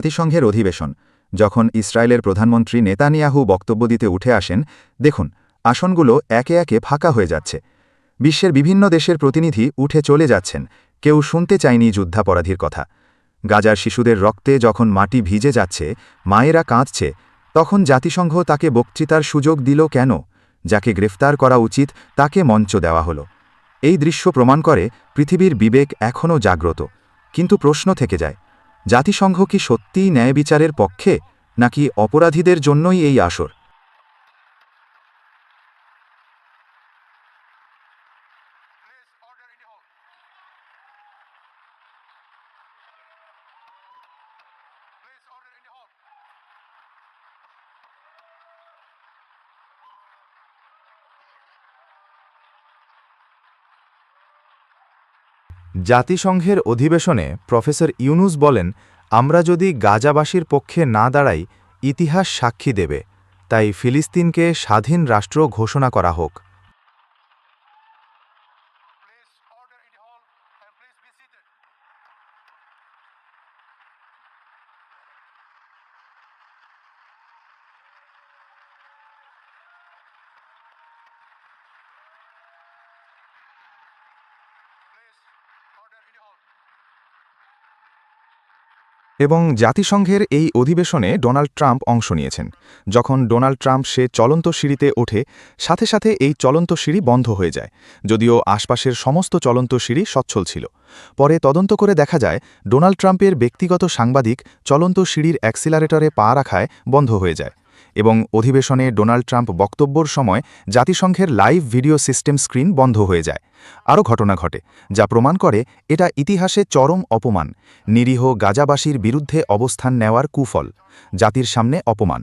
জাতিসংঘের অধিবেশন, যখন ইসরায়েলের প্রধানমন্ত্রী নেতানিয়াহু বক্তব্য দিতে উঠে আসেন, দেখুন, আসনগুলো একে একে ফাঁকা হয়ে যাচ্ছে। বিশ্বের বিভিন্ন দেশের প্রতিনিধি উঠে চলে যাচ্ছেন, কেউ শুনতে চায়নি যুদ্ধাপরাধীর কথা। গাজার শিশুদের রক্তে যখন মাটি ভিজে যাচ্ছে, মায়েরা কাঁদছে, তখন জাতিসংঘ তাকে বক্তৃতার সুযোগ দিল কেন? যাকে গ্রেফতার করা উচিত, তাকে মঞ্চ দেওয়া হলো। এই দৃশ্য প্রমাণ করে পৃথিবীর বিবেক এখনও জাগ্রত, কিন্তু প্রশ্ন থেকে যায় জাতিসংঘ কি সত্যিই ন্যায় বিচারের পক্ষে নাকি অপরাধীদের জন্যই এই আসর? জাতিসংঘের অধিবেশনে প্রফেসর ইউনুস বলেন, আমরা যদি গাজাবাসীর পক্ষে না দাঁড়াই, ইতিহাস সাক্ষী দেবে। তাই ফিলিস্তিনকে স্বাধীন রাষ্ট্র ঘোষণা করা হোক। এবং জাতিসংঘের এই অধিবেশনে ডোনাল্ড ট্রাম্প অংশ নিয়েছেন। যখন ডোনাল্ড ট্রাম্প সে চলন্ত সিঁড়িতে ওঠে, সাথে সাথে এই চলন্ত সিঁড়ি বন্ধ হয়ে যায়, যদিও আশপাশের সমস্ত চলন্ত সিঁড়ি সচ্ছল ছিল। পরে তদন্ত করে দেখা যায়, ডোনাল্ড ট্রাম্পের ব্যক্তিগত সাংবাদিক চলন্ত সিঁড়ির অ্যাক্সিলারেটরে পা রাখায় বন্ধ হয়ে যায়। এবং অধিবেশনে ডোনাল্ড ট্রাম্প বক্তব্যর সময় জাতিসংঘের লাইভ ভিডিও সিস্টেম স্ক্রিন বন্ধ হয়ে যায়। আরও ঘটনা ঘটে, যা প্রমাণ করে এটা ইতিহাসে চরম অপমান, নিরীহ গাজাবাসীর বিরুদ্ধে অবস্থান নেওয়ার কুফল, জাতির সামনে অপমান।